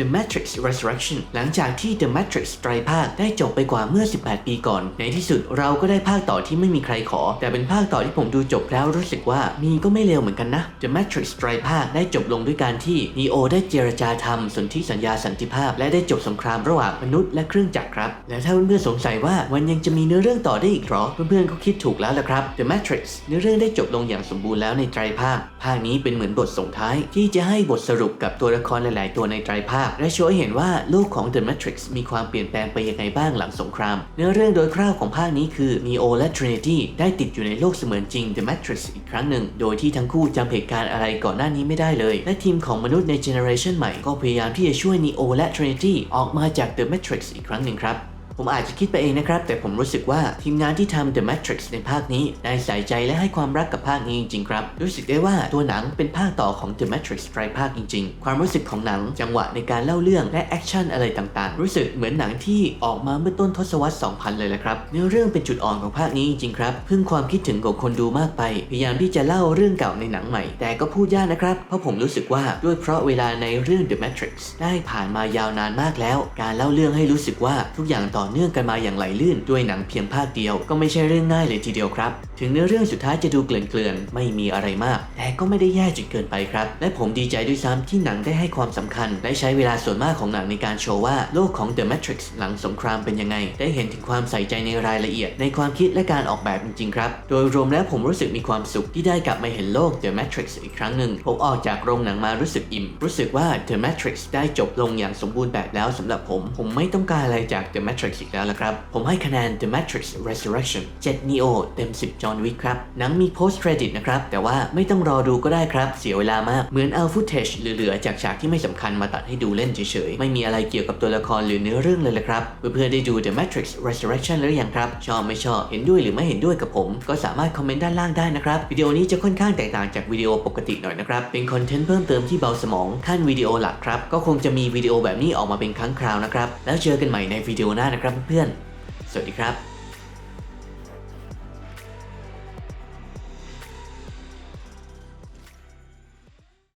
The Matrix Resurrection หลังจากที่ The Matrix ไตรภาคได้จบไปกว่าเมื่อ 18 ปีก่อน ในที่สุดเราก็ได้ภาคต่อที่ไม่มีใครขอ แต่เป็นภาคต่อที่ผมดูจบแล้วรู้สึกว่ามีก็ไม่เลวเหมือนกันนะ The Matrix ไตรภาคได้จบลงด้วยการที่ Neo ได้เจรจาทำสนธิสัญญาสันติภาพ และได้จบสงครามระหว่างมนุษย์และเครื่องจักรครับ และถ้าเพื่อนๆสงสัยว่ามันยังจะมีเนื้อเรื่องต่อได้อีกหรอ เพื่อนๆก็คิดถูกแล้วละครับ The Matrix เนื้อเรื่องได้จบลงอย่างสมบูรณ์แล้วในไตรภาค ภาคนี้เป็นเหมือนบทส่งท้าย ที่จะให้บทสรุปกับตัวละครหลาย ๆ ตัวในไตรภาคและโชว์ให้เห็นว่าลูกของ The Matrix มีความเปลี่ยนแปลงไปยังไงบ้างหลังสงคราม เนื้อเรื่องโดยคร่าวของภาคนี้คือ Neo และ Trinity ได้ติดอยู่ในโลกเสมือนจริง The Matrix อีกครั้งหนึ่ง โดยที่ทั้งคู่จำเหตุการณ์อะไรก่อนหน้านี้ไม่ได้เลย และทีมของมนุษย์ในเจเนอเรชันใหม่ก็พยายามที่จะช่วย Neo และ Trinity ออกมาจาก The Matrix อีกครั้งหนึ่งครับ ผมอาจจะคิดไปเองนะครับ แต่ผมรู้สึกว่าทีมงานที่ทำ The Matrix ในภาคนี้ได้ใส่ใจและให้ความรักกับภาคนี้จริงๆครับ รู้สึกได้ว่าตัวหนังเป็นภาคต่อของ The Matrix ไตรภาคจริงๆ ความรู้สึกของหนังจังหวะในการเล่าเรื่องและแอคชั่นอะไรต่างๆ รู้สึกเหมือนหนังที่ออกมาเมื่อต้นทศวรรษ 2000 เลยแหละครับเนื้อเรื่องเป็นจุดอ่อนของภาคนี้จริงๆครับพึ่งความคิดถึงของคนดูมากไป พยายามที่จะเล่าเรื่องเก่าในหนังใหม่ แต่ก็พูดยากนะครับเพราะผมรู้สึกว่าด้วยเพราะเวลาในเรื่อง The Matrix ได้ผ่านมายาวนานมากแล้ว การเล่าเรื่องให้รู้สึกว่าทุกอย่างต่อเนื่องกันมาอย่างไหลลื่นด้วยหนังเพียงภาคเดียวก็ไม่ใช่เรื่องง่ายเลยทีเดียวครับ ถึงเนื้อเรื่องสุดท้ายจะดูเกลื่อนๆไม่มีอะไรมาก แต่ก็ไม่ได้แย่จนเกินไปครับ และผมดีใจด้วยซ้ำที่หนังได้ให้ความสำคัญ และใช้เวลาส่วนมากของหนังในการโชว์ว่าโลกของ The Matrix หลังสงครามเป็นยังไง ได้เห็นถึงความใส่ใจในรายละเอียด ในความคิดและการออกแบบจริงๆครับ โดยรวมแล้วผมรู้สึกมีความสุขที่ได้กลับมาเห็นโลก The Matrix อีกครั้งหนึ่งผมออกจากโรงหนังมารู้สึกอิ่ม รู้สึกว่า The Matrix ได้จบลงอย่างสมบูรณ์แบบแล้วสำหรับผม ผมไม่ต้องการอะไรจาก The Matrix อีกแล้วละครับ ผมให้คะแนน The Matrix Resurrection 7 Neo เต็ม 10 John Wick ครับ หนังมี post credit นะครับ แต่ว่าไม่ต้องรอดูก็ได้ครับ เสียเวลามาก เหมือนเอา footage เหลือๆ จากฉากที่ไม่สำคัญมาตัดให้ดูเล่นเฉยๆ ไม่มีอะไรเกี่ยวกับตัวละครหรือเนื้อเรื่องเลยละครับ เพื่อนๆได้ดู The Matrix Resurrection แล้วหรือยังครับ ชอบไม่ชอบ เห็นด้วยหรือไม่เห็นด้วยกับผม ก็สามารถคอมเมนต์ด้านล่างได้นะครับ วิดีโอนี้จะค่อนข้างแตกต่างจากวิดีโอปกติหน่อยนะครับ เป็นคอนเทนต์เพิ่มเติมที่เบาสมองขั้นวิดีโอหลักครับ ก็คงจะมีวิดีโอแบบนี้ออกมาเป็นครั้งคราวนะครับ แล้วเจอกันใหม่ในวิดีโอหน้านะครับเพื่อนๆ สวัสดีครับ